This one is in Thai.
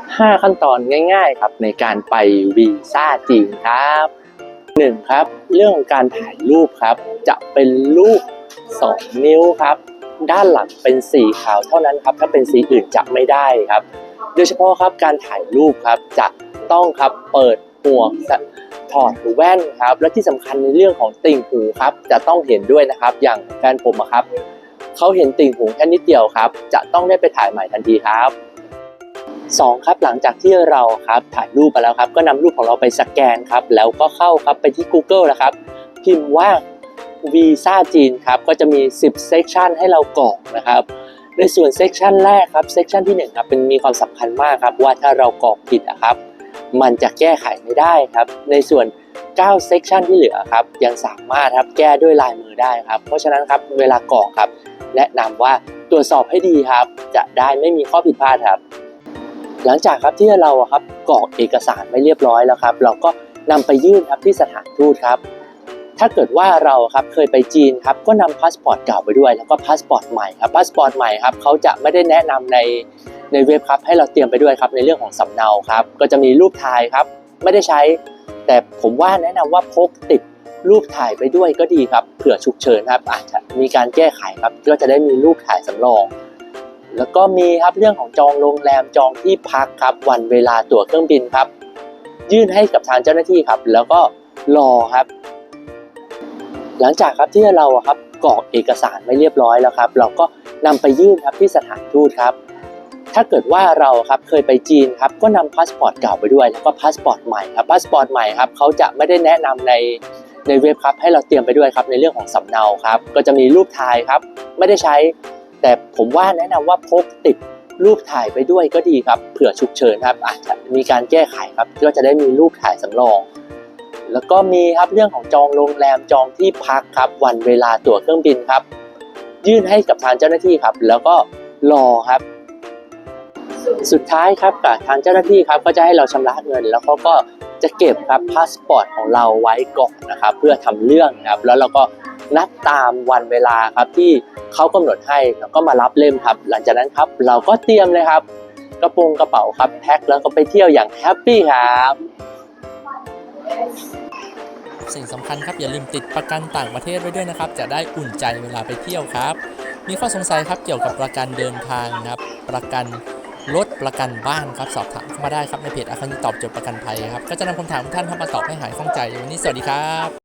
5 ขั้นตอนง่าย ๆ ครับในการไปวีซ่าจีนครับหนึ่งครับ เรื่องของการถ่ายรูปครับ จะเป็นรูป 2 นิ้วครับ ด้านหลังเป็นสีขาวเท่านั้นครับ ถ้าเป็นสีอื่นจะไม่ได้ครับ โดยเฉพาะครับการถ่ายรูปครับจะต้องครับเปิดหมวกถอดแว่นครับ และที่สำคัญในเรื่องของติ่งหูครับ จะต้องเห็นด้วยนะครับ อย่างแฟนผมครับเขาเห็นติ่งหูแค่นิดเดียวครับ จะต้องได้ไปถ่ายใหม่ทันทีครับ สองครับหลังจากที่เราครับถ่ายรูปไปแล้วครับ ก็นำรูปของเราไปสแกนครับแล้วก็เข้าครับไปที่ Google นะครับพิมพ์ว่าวีซ่าจีนครับก็จะมี 10 เซกชันให้เรากรอกนะครับในส่วนเซกชันแรกครับเซกชันที่1ครับเป็นมีความสำคัญมากครับว่าถ้าเรากรอกผิดอะครับ มันจะแก้ไขไม่ได้ครับ ในส่วน9เซกชันที่เหลือครับยังสามารถครับแก้ด้วยลายมือได้ครับ เพราะฉะนั้นครับเวลากรอกครับ แนะนำว่าตรวจสอบให้ดีครับ จะได้ไม่มีข้อผิดพลาดครับ หลังจากครับที่เราครับกรอกเอกสารไม่เรียบร้อยแล้วครับ เราก็นำไปยื่นครับที่สถานทูตครับ ถ้าเกิดว่าเราครับเคยไปจีนครับก็นำพาสปอร์ตเก่าไปด้วย แล้วก็พาสปอร์ตใหม่ครับพาสปอร์ตใหม่ครับเขาจะไม่ได้แนะนำในในเว็บครับให้เราเตรียมไปด้วยครับในเรื่องของสำเนาครับก็จะมีรูปถ่ายครับไม่ได้ใช้ แต่ผมว่าแนะนำว่าพกติดรูปถ่ายไปด้วยก็ดีครับเผื่อฉุกเฉินครับอาจจะมีการแก้ไขครับก็จะได้มีรูปถ่ายสำรอง แล้วก็มีครับเรื่องของจองโรงแรมจองที่พักครับวันเวลาตั๋วเครื่องบินครับ ยื่นให้กับทางเจ้าหน้าที่ครับ แล้วก็รอครับ หลังจากครับที่เราครับกรอกเอกสารไม่เรียบร้อยแล้วครับ เราก็นำไปยื่นครับที่สถานทูตครับถ้าเกิดว่าเราครับเคยไปจีนครับก็นำพาสปอร์ตเก่าไปด้วย แล้วก็พาสปอร์ตใหม่ครับพาสปอร์ตใหม่ครับเขาจะไม่ได้แนะนำในในเว็บครับให้เราเตรียมไปด้วยครับในเรื่องของสำเนาครับ ก็จะมีรูปถ่ายครับ ไม่ได้ใช้ แต่ผมว่าแนะนำว่าพกติดรูปถ่ายไปด้วยก็ดีครับเผื่อฉุกเฉินครับอาจจะมีการแก้ไขครับก็จะได้มีรูปถ่ายสำรอง แล้วก็มีครับเรื่องของจองโรงแรมจองที่พักครับ วันเวลาตั๋วเครื่องบินครับ ยื่นให้กับทางเจ้าหน้าที่ครับ แล้วก็รอครับ สุดท้ายครับกับทางเจ้าหน้าที่ครับก็จะให้เราชำระเงิน แล้วเขาก็จะเก็บครับพาสปอร์ตของเราไว้ก่อนนะครับ เพื่อทำเรื่องครับแล้วเราก็ นัดตามวันเวลาครับที่เขากำหนดให้แล้วก็มารับเล่มครับ หลังจากนั้นครับเราก็เตรียมเลยครับ กระโปรงกระเป๋าครับแพ็คแล้วก็ไปเที่ยวอย่างแฮปปี้ครับสิ่งสำคัญครับอย่าลืมติดประกันต่างประเทศไว้ด้วยนะครับ จะได้อุ่นใจเวลาไปเที่ยวครับ มีข้อสงสัยครับเกี่ยวกับประกันเดินทางครับ ประกันรถประกันบ้านครับสอบถามเข้ามาได้ครับในเพจอาคานิตอบโจทย์ประกันภัยครับก็จะนำคำถามของท่านเข้ามาตอบให้หายข้องใจวันนี้สวัสดีครับ